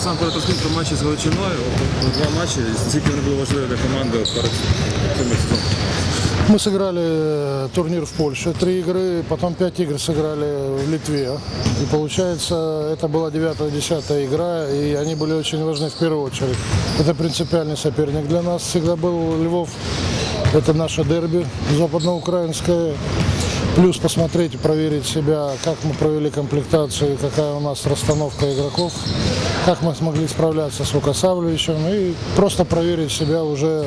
насамперед розкажіть про матчі з Галичиною. От, Два матчі, скільки вони були важливі для команди от перед цим сезоном. Мы сыграли э, турнир в Польше, три игры, потом пять игр сыграли в Литве. И получается, это была девятая-десятая игра, и они были очень важны в первую очередь. Это принципиальный соперник для нас всегда был Львов. Это наше дерби западноукраинское. Плюс посмотреть и проверить себя, как мы провели комплектацию, какая у нас расстановка игроков, как мы смогли справляться с Лукасавлевичем и просто проверить себя уже.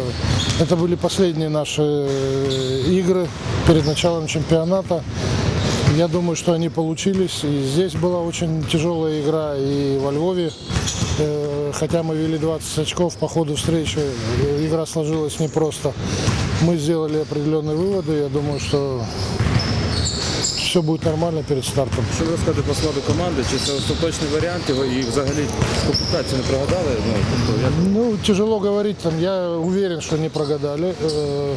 Это были последние наши э, игры перед началом чемпионата. Я думаю, что они получились. И здесь была очень тяжелая игра и во Львове. Э, Хотя мы вели 20 очков по ходу встречи, игра сложилась непросто. Мы сделали определенные выводы. Я думаю, что все будет нормально перед стартом. Що ви розказати по складу команди? Чи це остаточний варіант його і взагалі з комплектації не прогадали? Ну, тобто, як... Ну, тяжело говорить, там, я уверен, что не прогадали. Э,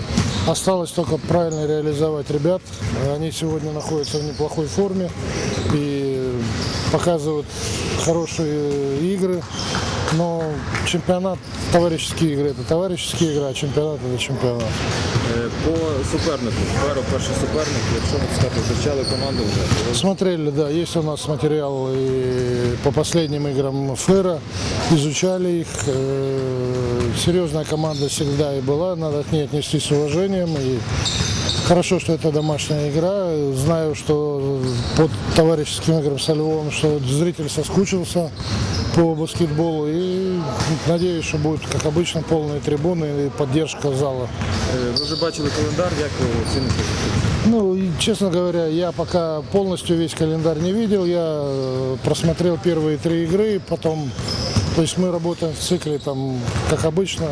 Осталось только правильно реализовать ребят. Они сегодня находятся в неплохой форме и показывают хорошие игры. Но чемпионат, товарищеские игры, это товарищеские игры, а чемпионат это чемпионат. Е, По супернику, Феро перший суперник, якщо можна сказати, вивчали команду вже. Смотрели, да, есть у нас материал и по последним играм Фера, изучали их. Серьезная команда всегда и была, надо к ней отнестись с уважением. И хорошо, что это домашняя игра. Знаю, что под товарищеским играм со Львовом, что зритель соскучился по баскетболу. И надеюсь, что будут, как обычно, полные трибуны и поддержка зала. Ви вже бачили календар, як ви оціните? Ну, честно говоря, я пока полностью весь календарь не видел. Я э, просмотрел первые три игры, потом, то есть мы работаем в цикле, там, как обычно,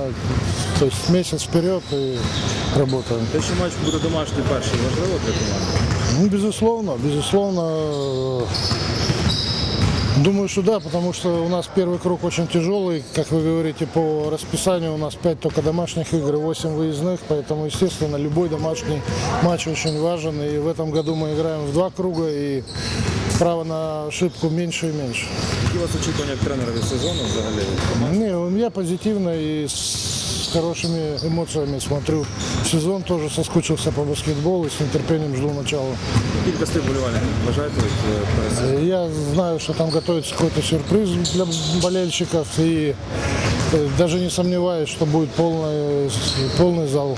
то есть месяц вперед и работаем. Те, що матч буде домашній перший, важливо для команди? Ну, безусловно, безусловно. э, Думаю, что да, потому что у нас первый круг очень тяжелый. Как вы говорите, по расписанию у нас 5 только домашних игр и 8 выездных. Поэтому, естественно, любой домашний матч очень важен. И в этом году мы играем в два круга, и право на ошибку меньше и меньше. Які у вас очікування як тренера від сезону взагалі? від команди? Не, я позитивно и с хорошими эмоциями смотрю сезон. Тоже соскучился по баскетболу и с нетерпением жду начала. Кілька стиль болівальників вважаєте від е, перед сезоном? Я знаю, что там готовится какой-то сюрприз для болельщиков и э, даже не сомневаюсь, что будет полный, полный зал.